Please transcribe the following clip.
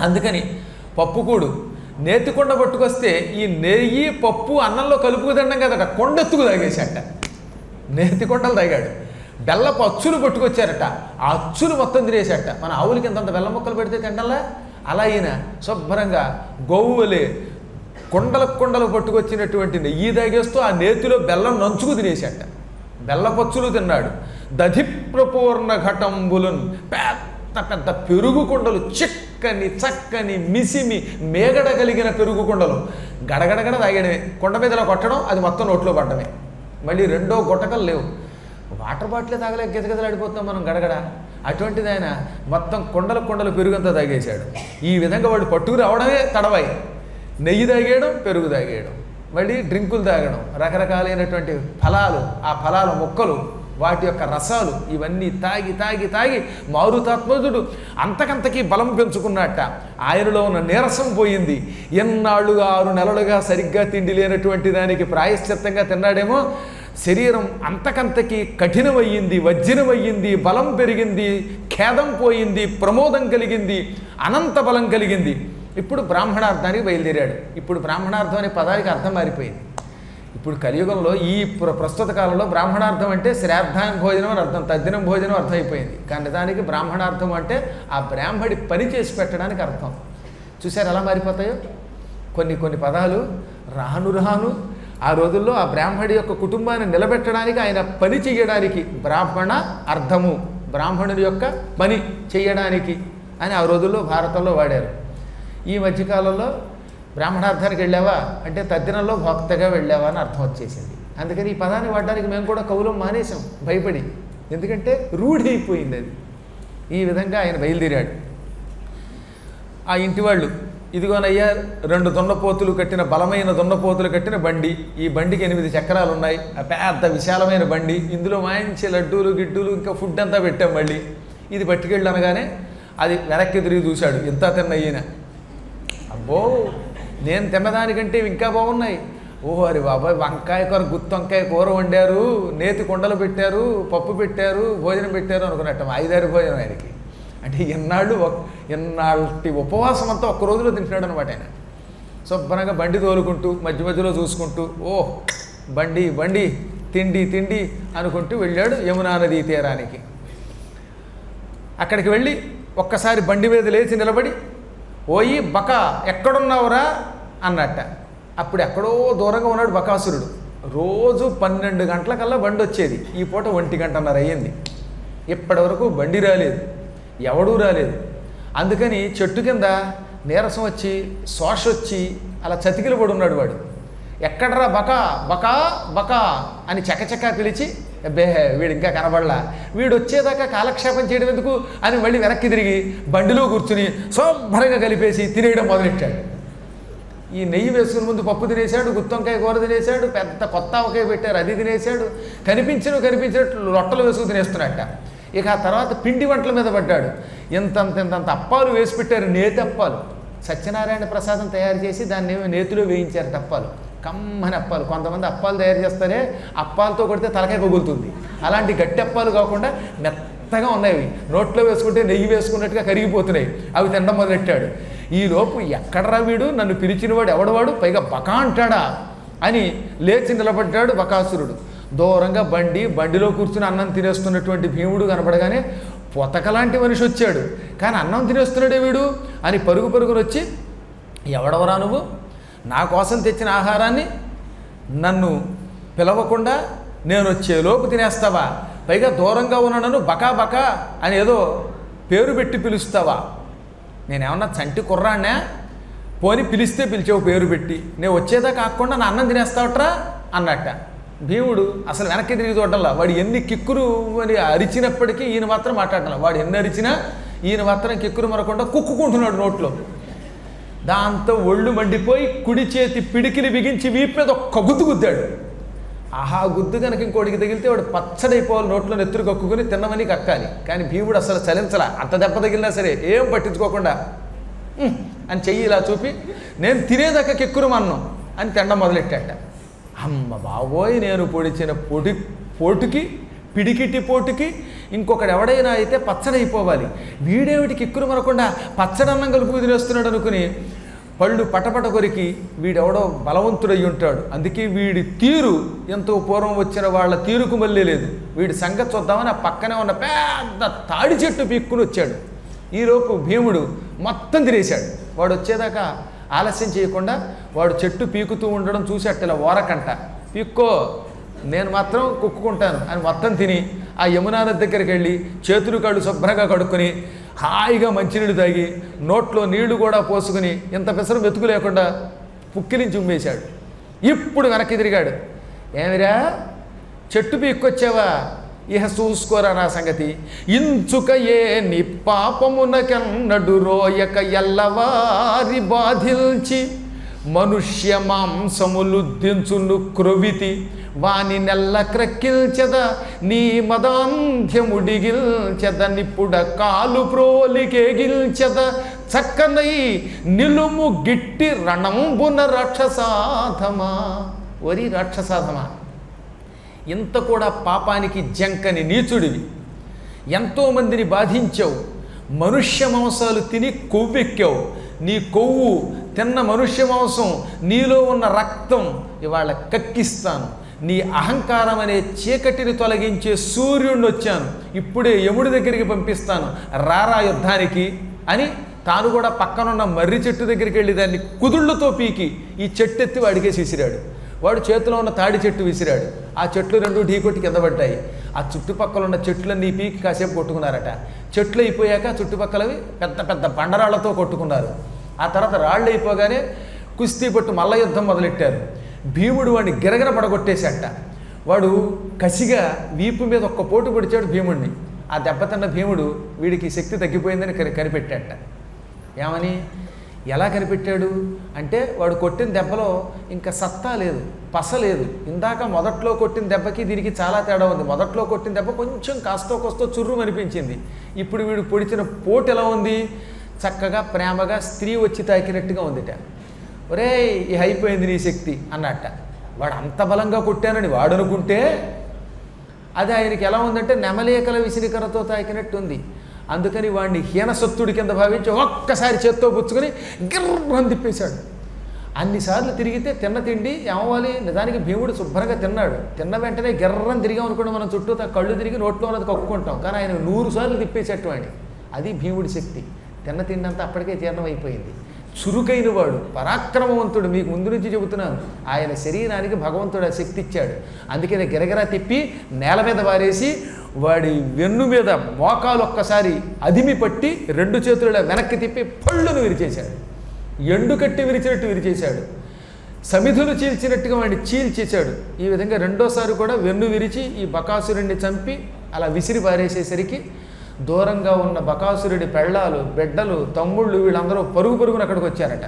అందుకని పప్పుకూడు నేతి కొండ పట్టుకొస్తే ఈ నెయ్యి పప్పు అన్నంలో కలుపుకు తినడం కదట కొండెత్తుకు తాగేశాట. నేతి కొండలు తాగాడు. బెల్లపు అచ్చులు పట్టుకొచ్చారట. ఆ అచ్చులు మొత్తం తినేశాట. మన ఆవులకి ఇంతంత బెల్లం మొక్కలు పెడితే తింటల్లా అలా ఈయన శుభ్రంగా గోవులే కుండల కొండలు పట్టుకొచ్చినటువంటి నెయ్యి తాగేస్తూ ఆ నేతిలో బెల్లం నంచుకు తినేశాట. బెల్లపచ్చులు తిన్నాడు. దధిప్రపూర్ణ ఘటంబులున్ పెద్ద పెద్ద పెరుగు కొండలు చిక్కని చక్కని మిసిమి మేగడ కలిగిన పెరుగు కొండలు. గడగడగడ తాగడమే కొండ మీద కొట్టడం అది మొత్తం నోట్లో పడ్డమే. మళ్ళీ రెండో గొట్టకలు లేవు. వాటర్ బాటిలే తాగలేక గిజగిజలాడిపోతున్నాం మనం గడగడ. అటువంటిది ఆయన మొత్తం కొండలు కొండలు పెరుగంతా తాగేశాడు. ఈ విధంగా వాడు పట్టుకు రావడమే తడవాయి. నెయ్యి తాగేయడం పెరుగు తాగేయడం. మళ్ళీ డ్రింకులు తాగడం. రకరకాలైనటువంటి ఫలాలు ఆ ఫలాల మొక్కలు వాటి యొక్క రసాలు ఇవన్నీ తాగి తాగి తాగి మారుతాత్మజుడు అంతకంతకీ బలం పెంచుకున్నట్ట. ఆయనలో ఉన్న నీరసం పోయింది. ఎన్నాళ్ళుగా ఆరు నెలలుగా సరిగ్గా తిండి లేనటువంటి దానికి ప్రాయశ్చిత్తంగా తిన్నాడేమో? శరీరం అంతకంతకి కఠినమయ్యింది వజ్రమయ్యింది బలం పెరిగింది ఖేదం పోయింది ప్రమోదం కలిగింది అనంత బలం కలిగింది. ఇప్పుడు బ్రాహ్మణార్థానికి బయలుదేరాడు. ఇప్పుడు బ్రాహ్మణార్థం అనే పదానికి అర్థం మారిపోయింది. ఇప్పుడు కలియుగంలో ఈ ప్ర- ప్రస్తుత కాలంలో బ్రాహ్మణార్థం అంటే శ్రాద్ధాయం భోజనం అని అర్థం తద్దినం భోజనం అర్థమైపోయింది. కానీ దానికి బ్రాహ్మణార్థం అంటే ఆ బ్రాహ్మడి పని చేసి పెట్టడానికి అర్థం. చూసారు ఎలా మారిపోతాయో? కొన్ని కొన్ని పదాలు రాను రాను ఆ రోజుల్లో ఆ బ్రాహ్మడి యొక్క కుటుంబాన్ని నిలబెట్టడానికి ఆయన పని చేయడానికి బ్రాహ్మణ అర్థము బ్రాహ్మణుడి యొక్క పని చేయడానికి అని ఆ రోజుల్లో భారతంలో వాడారు. ఈ మధ్యకాలంలో బ్రాహ్మణార్థానికి వెళ్ళావా? అంటే తద్దినంలో భక్తగా వెళ్ళావా అని అర్థం వచ్చేసింది. అందుకని ఈ పదాన్ని వాడడానికి మేము కూడా కౌలం మానేసాం భయపడి. ఎందుకంటే రూఢి అయిపోయింది అది. ఈ విధంగా ఆయన బయలుదేరాడు. ఆ ఇంటి వాళ్ళు ఇదిగోనయ్యా రెండు దున్నపోతులు కట్టిన బలమైన దున్నపోతులు కట్టిన బండి. ఈ బండికి ఎనిమిది చక్రాలు ఉన్నాయి ఆ పెద్ద విశాలమైన బండి. ఇందులో మంచి లడ్డూలు గిడ్డూలు ఇంకా ఫుడ్ అంతా పెట్టాం మళ్ళీ. ఇది పట్టుకెళ్ళి అనగానే అది వెనక్కి తిరిగి చూశాడు. ఎంత తిన్న ఈయన? అబ్బో నేను తిన్నదానికంటే ఇంకా బాగున్నాయి. ఓహో అరే బాబాయ్ వంకాయ కూర గుత్తి వంకాయ కూర వండారు నేతి కుండలు పెట్టారు పప్పు పెట్టారు భోజనం పెట్టారు అనుకున్నట్టు ఐదారు భోజనం ఆయనకి. అంటే ఎన్నాళ్ళు ఎన్నాళ్ళటి ఉపవాసం అంతా ఒక్క రోజులో తింటున్నాడు అనమాట ఆయన. శుభ్రంగా బండి తోలుకుంటూ మధ్య మధ్యలో చూసుకుంటూ ఓ బండి బండి తిండి తిండి అనుకుంటూ వెళ్ళాడు యమునా నదీ తీరానికి. అక్కడికి వెళ్ళి ఒక్కసారి బండి మీద లేచి నిలబడి ఓయి బక ఎక్కడున్నావురా? అన్నట్ట. అప్పుడు ఎక్కడో దూరంగా ఉన్నాడు బకాసురుడు. రోజు పన్నెండు గంటలకల్లా బండి వచ్చేది ఈ పూట ఒంటి గంటన్నర అయ్యింది. ఇప్పటివరకు బండి రాలేదు. ఎవడూ రాలేదు. అందుకని చెట్టు కింద నీరసం వచ్చి శోష వచ్చి అలా చతికిలు పడి ఉన్నాడు వాడు. ఎక్కడరా బకా? బకా? బకా? అని చకచకా పిలిచి అబ్బే వీడు ఇంకా కనబడలా. వీడు వచ్చేదాకా కాలక్షేపం చేయడం ఎందుకు? అని మళ్ళీ వెనక్కి తిరిగి బండిలో కూర్చుని శుభ్రంగా కలిపేసి తినేయడం మొదలెట్టాడు. ఈ నెయ్యి వేసుకుని ముందు పప్పు తినేశాడు గుత్తొంకాయ కూర తినేశాడు పెద్ద కొత్త ఆవకాయ పెట్టారు అది తినేశాడు. కనిపించిన కనిపించినట్లు రొట్టలు వేసుకు తినేస్తున్నట్ట ఇక ఆ తర్వాత పిండి వంటల మీద పడ్డాడు. ఇంతంత ఇంతంత అప్పాలు వేసి పెట్టారు నేతి అప్పాలు. సత్యనారాయణ ప్రసాదం తయారు చేసి దాన్ని ఏమో నేతిలో వేయించారు తప్పాలు కమ్మని అప్పాలు. కొంతమంది అప్పాలు తయారు చేస్తారే అప్పాలతో కొడితే తలకాయ పగులుతుంది అలాంటి గట్టి అప్పాలు కాకుండా మెత్తగా ఉన్నాయి నోట్లో వేసుకుంటే నెయ్యి వేసుకున్నట్టుగా కరిగిపోతున్నాయి. అవి తినడం మొదలెట్టాడు. ఈ ఎక్కడరా వీడు? నన్ను పిలిచినవాడు ఎవడవాడు పైగా బకా అంటాడా? అని లేచి నిలబడ్డాడు బకాసురుడు దూరంగా బండి బండిలో కూర్చుని అన్నం తినేస్తున్నటువంటి భీముడు కనపడగానే పొతకలాంటి మనిషి వచ్చాడు. కానీ అన్నం తినేస్తున్నాడే వీడు? అని పరుగు పరుగునొచ్చి ఎవడవరా నువ్వు? నా కోసం తెచ్చిన ఆహారాన్ని నన్ను పిలవకుండా నేను వచ్చేలోపు తినేస్తావా? పైగా దూరంగా ఉన్న నన్ను బకా బకా అని ఏదో పేరు పెట్టి పిలుస్తావా? నేనేమన్నా చంటి కుర్రాడినా పోని పిలిస్తే పిలిచావు పేరు పెట్టి. నేను వచ్చేదా కాకుండా నా అన్నం తినేస్తావట్రా? అన్నట్ట. భీముడు అసలు వెనక్కి తిరిగి చూడటంలా. వాడు ఎన్ని కిక్కురు అని అరిచినప్పటికీ ఈయన మాత్రం మాట్లాడాల వాడు ఎన్ని అరిచినా ఈయన మాత్రం కిక్కురు మరకుండా కుక్కుకుంటున్నాడు నోట్లో. దాంతో ఒళ్ళు మండిపోయి కుడి చేతి పిడికిలి బిగించి వీపు మీద ఒక్క గుద్దు గుద్దాడు. ఆహా గుద్దు కనుక ఇంకోటికి తగిలితే వాడు పచ్చడైపోవాలి నోట్లో నెత్తురు కక్కుని తిన్నమని కక్కాలి. కానీ భీముడు అసలు చలించలా. అంత దెబ్బ తగిలినా సరే ఏం పట్టించుకోకుండా అని చెయ్యి ఇలా చూపి నేను తినేదాకా కెక్కురు మన్ను అని తినడం మొదలెట్టాట. అమ్మ బాబోయ్ నేను పొడిచిన పొడి పోటుకి పిడికిటి పోటుకి ఇంకొకడు ఎవడైనా అయితే పచ్చడైపోవాలి. వీడేమిటి కిక్కురు మనకుండా పచ్చడన్నం కలుపు తినేస్తున్నాడు అనుకుని పళ్ళు పటపట కొరికి వీడెవడో బలవంతుడై ఉంటాడు. అందుకే వీడి తీరు ఎంతో పూర్వం వచ్చిన వాళ్ళ తీరుకు మళ్ళీ లేదు. వీడి సంగతి చూద్దామని ఆ పక్కనే ఉన్న పెద్ద తాడి చెట్టు పీక్కుని వచ్చాడు. ఈలోపు భీముడు మొత్తం తినేశాడు. వాడు వచ్చేదాకా ఆలస్యం చేయకుండా వాడు చెట్టు పీకుతూ ఉండడం చూసేట ఇలా ఓరకంట. పీక్కో నేను మాత్రం కుక్కుకుంటాను. అని మొత్తం తిని ఆ యమునా నది దగ్గరికి వెళ్ళి చేతులు కాళ్ళు శుభ్రంగా కడుక్కొని హాయిగా మంచినీళ్ళు తాగి నోట్లో నీళ్ళు కూడా పోసుకుని ఇంత పెసరం వెతుకు లేకుండా పుక్కిలించి ఉమ్మేశాడు. ఇప్పుడు వెనక్కి తిరిగాడు. ఏమిరా? చెట్టు పీక్కొచ్చావా? ఇహ చూసుకోరా నా సంగతి? ఇంచుక ఏ ని పాపమునకెన్నడు రోయక ఎల్లవారి బాధిల్చి మనుష్య మాంసములు దించును క్రొవితి వాని నెల్ల క్రక్కిల్చెద నీ మదాంధ్యముడిగిల్చెద నిప్పుడ కాలు ప్రోలికేగిల్చెద చక్కనై నిలుము గిట్టి రణంబున రక్షసాధమా? వరి రక్షసాధమా? ఇంత కూడా పాపానికి జంకని నీచుడివి. ఎంతోమందిని బాధించావు. మనుష్య మాంసాలు తిని కొవ్వెక్కావు. నీ కొవ్వు తిన్న మనుష్య మాంసం నీలో ఉన్న రక్తం ఇవాళ కక్కిస్తాను. నీ అహంకారం అనే చీకటిని తొలగించే సూర్యుడిని వచ్చాను. ఇప్పుడే యముడి దగ్గరికి పంపిస్తాను. రారా యుద్ధానికి? అని తాను కూడా పక్కనున్న మర్రి చెట్టు దగ్గరికి వెళ్ళి దాన్ని కుదుళ్ళతో పీకి ఈ చెట్టు ఎత్తి వాడికేసి విసిరాడు వాడు చేతిలో ఉన్న తాడి చెట్టు విసిరాడు. ఆ చెట్లు రెండు ఢీకొట్టి కింద పడ్డాయి. ఆ చుట్టుపక్కల ఉన్న చెట్లన్నీ పీకి కాసేపు కొట్టుకున్నారట. చెట్లు అయిపోయాక చుట్టుపక్కలవి పెద్ద పెద్ద బండరాళ్ళతో కొట్టుకున్నారు. ఆ తర్వాత రాళ్ళు అయిపోగానే కుస్తీ పట్టు మల్ల యుద్ధం మొదలెట్టారు. భీముడు వాడిని గిరగిర పడగొట్టేశాట వాడు కసిగా వీపు మీద ఒక్క పోటు పొడిచాడు భీముడిని ఆ దెబ్బతిన్న భీముడు వీడికి శక్తి తగ్గిపోయిందని కరి కనిపెట్టాట ఏమని? ఎలా కనిపెట్టాడు? అంటే వాడు కొట్టిన దెబ్బలో ఇంకా సత్తా లేదు పస లేదు. ఇందాక మొదట్లో కొట్టిన దెబ్బకి దీనికి చాలా తేడా ఉంది. మొదట్లో కొట్టిన దెబ్బ కొంచెం కాస్తో కోస్తో చుర్రు అనిపించింది. ఇప్పుడు వీడు పొడిచిన పోటు ఎలా ఉంది? చక్కగా ప్రేమగా స్త్రీ వచ్చి తాకినట్టుగా ఉందిట. ఒరేయ్ ఈ అయిపోయింది నీ శక్తి అన్నట్ట. వాడు అంత బలంగా కొట్టానని వాడు అనుకుంటే అది ఆయనకి ఎలా ఉందంటే నెమలేకల విసిరికరతో తాకినట్టు ఉంది అందుకని వాడిని హీనసత్తుడి కింద భావించి ఒక్కసారి చేత్తో పుచ్చుకొని గిర్రం తిప్పేశాడు. అన్నిసార్లు తిరిగితే తిన్న తిండి ఏమవ్వాలి? నిజానికి భీముడు శుభ్రంగా తిన్నాడు. తిన్న వెంటనే గిర్రం తిరిగాం అనుకుంటే మనం చుట్టూ తా కళ్ళు తిరిగి నోట్లో ఉన్నది కక్కుకుంటాం. కానీ ఆయన నూరు సార్లు తిప్పేసేటువంటి అది భీముడి శక్తి. తిన్న తిండి అంతా అప్పటికే జీర్ణం అయిపోయింది చురుకైన వాడు పరాక్రమవంతుడు. మీకు ముందు నుంచి చెబుతున్నాను ఆయన శరీరానికి భగవంతుడు ఆ శక్తి ఇచ్చాడు అందుకనే గిరగిరా తిప్పి నేల మీద వారేసి వాడి వెన్ను మీద మోకాలు ఒక్కసారి అదిమి పట్టి రెండు చేతుల వెనక్కి తిప్పి పళ్ళును విరిచేశాడు. ఎండు కట్టి విరిచినట్టు విరిచేశాడు. సమిధులు చీల్చినట్టుగా వాడిని చీల్చేశాడు. ఈ విధంగా రెండోసారి కూడా వెన్ను విరిచి ఈ బకాసురుణ్ణి చంపి అలా విసిరి పారేసేసరికి దూరంగా ఉన్న బకాసురుడి పెళ్ళాలు బిడ్డలు తమ్ముళ్ళు వీళ్ళందరూ పరుగు పరుగున అక్కడికి వచ్చారట.